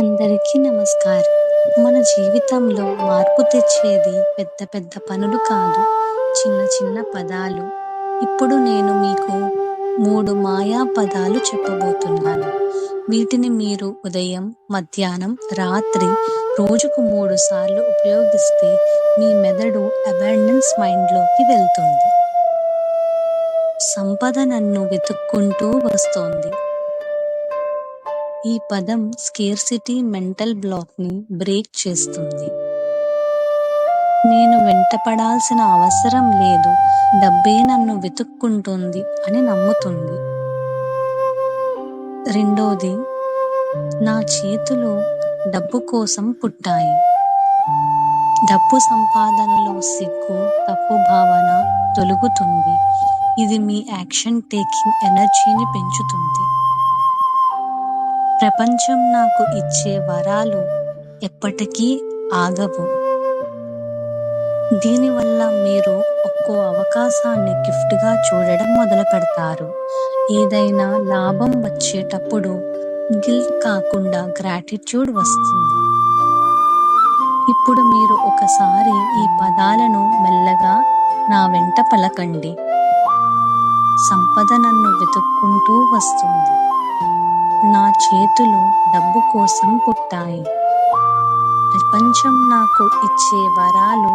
అందరికీ నమస్కారం. మన జీవితంలో మార్పు తెచ్చేది పెద్ద పెద్ద పనులు కాదు. చిన్న చిన్న పదాలు. ఇప్పుడు నేను మీకు మూడు మాయా పదాలు చెప్పబోతున్నాను. వీటిని మీరు ఉదయం, మధ్యాహ్నం, రాత్రి రోజుకు మూడు సార్లు ఉపయోగిస్తే మీ మెదడు అబాండెన్స్ మైండ్‌లోకి వెళ్తుంది. సంపద నన్ను వెతుక్కుంటూ వస్తోంది. ఈ పదం స్కేర్సిటీ మెంటల్ బ్లాక్‌ని బ్రేక్ చేస్తుంది. నేను వెంటపడాల్సిన అవసరం లేదు. డబ్బే నన్ను వెతుక్కుంటుంది అని నమ్ముతుంది. రెండోది నా చేతులు డబ్బు కోసం పుట్టాయి. డబ్బు సంపాదనలో సిగ్గు, తప్పు భావన తొలుగుతుంది ఇది మీ యాక్షన్ టేకింగ్ ఎనర్జీని పెంచుతుంది. ప్రపంచం నాకు ఇచ్చే వరాలు ఎప్పటికీ ఆగవు. దీనివల్ల మీరు ఒక్కో అవకాశాన్ని గిఫ్ట్‌గా చూడడం మొదలు పెడతారు ఏదైనా లాభం వచ్చేటప్పుడు గిల్ట్ కాకుండా గ్రాటిట్యూడ్ వస్తుంది. ఇప్పుడు మీరు ఒకసారి ఈ పదాలను మెల్లగా నా వెంట పలకండి. సంపద నన్ను వెతుక్కుంటూ వస్తుంది. నా చేతులు డబ్బు కోసం పుట్టాయి. ప్రపంచం నాకు ఇచ్చే వరాలు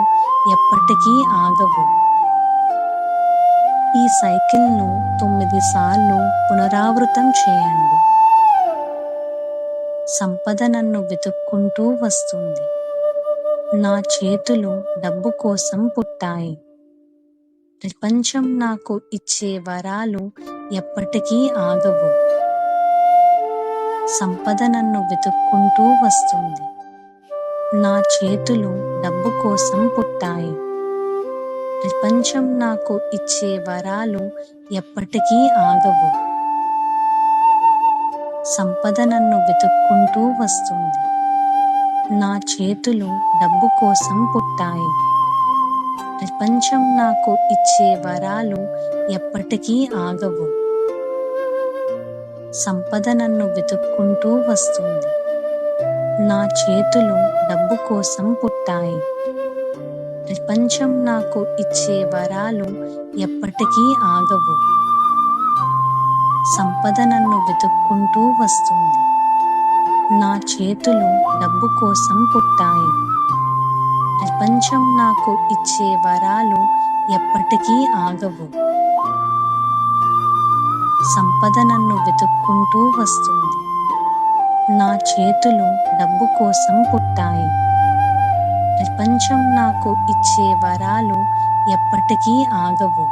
ఎప్పటికీ ఆగవు. ఈ సైకిల్‌ను తొమ్మిది సార్లు పునరావృతం చేయండి. సంపద నన్ను వెతుక్కుంటూ వస్తుంది. నా చేతులు డబ్బు కోసం పుట్టాయి. ప్రపంచం నాకు ఇచ్చే వరాలు ఎప్పటికీ ఆగవు. సంపద నన్ను వెతుక్కుంటూ వస్తుంది. నా చేతులు డబ్బు కోసం పుట్టాయి. ప్రపంచం నాకు ఇచ్చే వరాలు ఎప్పటికీ ఆగవు. సంపద నన్ను వెతుక్కుంటూ వస్తుంది. నా చేతులు డబ్బు కోసం పుట్టాయి. ప్రపంచం నాకు ఇచ్చే వరాలు ఎప్పటికీ ఆగవు. సంపద నన్ను వెతుక్కుంటూ వస్తుంది. నా చేతులు డబ్బు కోసం పుట్టాయి. ప్రపంచం నాకు ఇచ్చే వరాలు ఎప్పటికీ ఆగవు. సంపద నన్ను వెతుక్కుంటూ వస్తుంది. నా చేతులు డబ్బు కోసం పుట్టాయి. ప్రపంచం నాకు ఇచ్చే వరాలు ఎప్పటికీ ఆగవు. సంపద నన్ను వెతుక్కుంటూ వస్తుంది. నా చేతులు డబ్బు కోసం పుట్టాయి. ప్రపంచం నాకు ఇచ్చే వరాలు ఎప్పటికీ ఆగవు.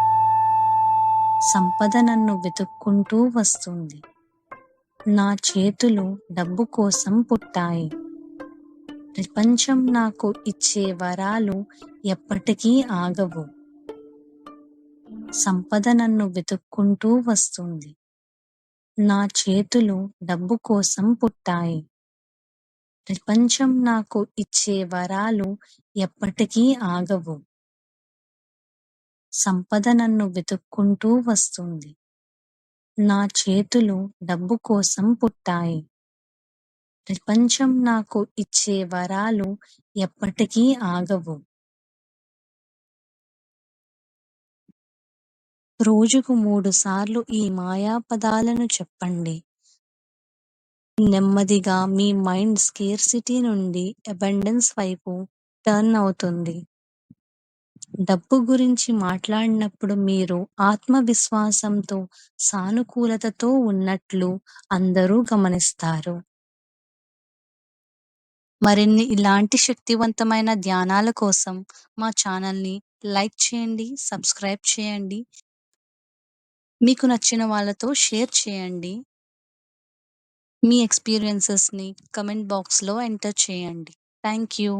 సంపద నన్ను వెతుక్కుంటూ వస్తుంది. నా చేతులు డబ్బు కోసం పుట్టాయి. ప్రపంచం నాకు ఇచ్చే వరాలు ఎప్పటికీ ఆగవు. సంపద నన్ను వెతుక్కుంటూ వస్తుంది. నా చేతులు డబ్బు కోసం పుట్టాయి. ప్రపంచం నాకు ఇచ్చే వరాలు ఎప్పటికీ ఆగవు. సంపద నన్ను వెతుక్కుంటూ వస్తుంది. నా చేతులు డబ్బు కోసం పుట్టాయి. ప్రపంచం నాకు ఇచ్చే వరాలు ఎప్పటికీ ఆగవు. రోజుకు మూడు సార్లు ఈ మాయా పదాలను చెప్పండి. నెమ్మదిగా మీ మైండ్ స్కేర్సిటీ నుండి అబండెన్స్ వైపు టర్న్ అవుతుంది. డబ్బు గురించి మాట్లాడినప్పుడు మీరు ఆత్మవిశ్వాసంతో, సానుకూలతతో ఉన్నట్లు అందరూ గమనిస్తారు. మరిన్ని ఇలాంటి శక్తివంతమైన ధ్యానాల కోసం మా ఛానల్‌ని లైక్ చేయండి, సబ్స్క్రైబ్ చేయండి. మీకు నచ్చిన వాళ్ళతో షేర్ చేయండి. మీ ఎక్స్‌పీరియన్సెస్‌ని కామెంట్ బాక్స్‌లో ఎంటర్ చేయండి. Thank you.